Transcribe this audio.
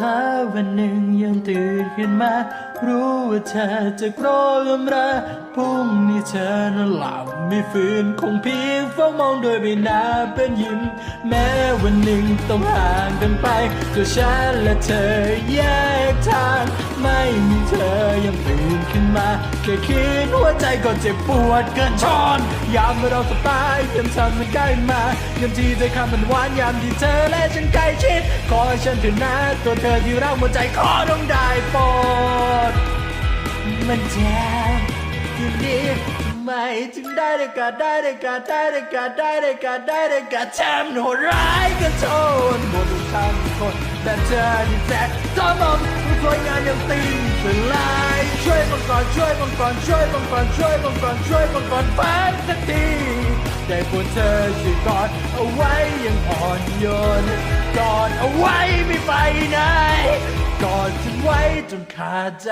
ถ้าวันหนึ่งยังตื่นขึ้นมา รู้ว่าเธอจะโกรธกำราพรุ่งนี้เธอนั้นหลับไม่ฟื้นคงเพียงเฝ้ามองโดยใบหน้าเป็นยิ้ม แม้วันหนึ่งต้องห่างกันไปตัวฉันและเธอแยกทาง ไม่มีเธอยังตื่น ขึ้นมาแค่คิดหัวใจก็เจ็บปวดเกินชอนยามเมื่อเราสบายเพียงเธอมันใกล้มายามที่ใจคำมันหวานยามที่เธอและฉันใกล้ชิดขอให้ฉันเถอะนะตัวเธอที่รักหัวใจขอต้องได้โปรดมันแจ็บที่นี่ทำไมถึงได้ได้กาได้ได้กาได้ได้กาได้ได้กาได้ได้กาแชมป์โหดร้ายก็โทษหมดทุกทางคนแต่เธอที่แท้ทอมอมสวยงามยังตีสลาย ช่วยบังก่อนช่วยบังก่อนช่วยบังก่อนช่วยบังก่อนช่วยบังก่อนฝันสักทีได้โปรดเธอช่วยกอดเอาไว้ยังอ่อนโยนกอดเอาไว้ไม่ไปไหนกอดฉันไว้จนขาดใจ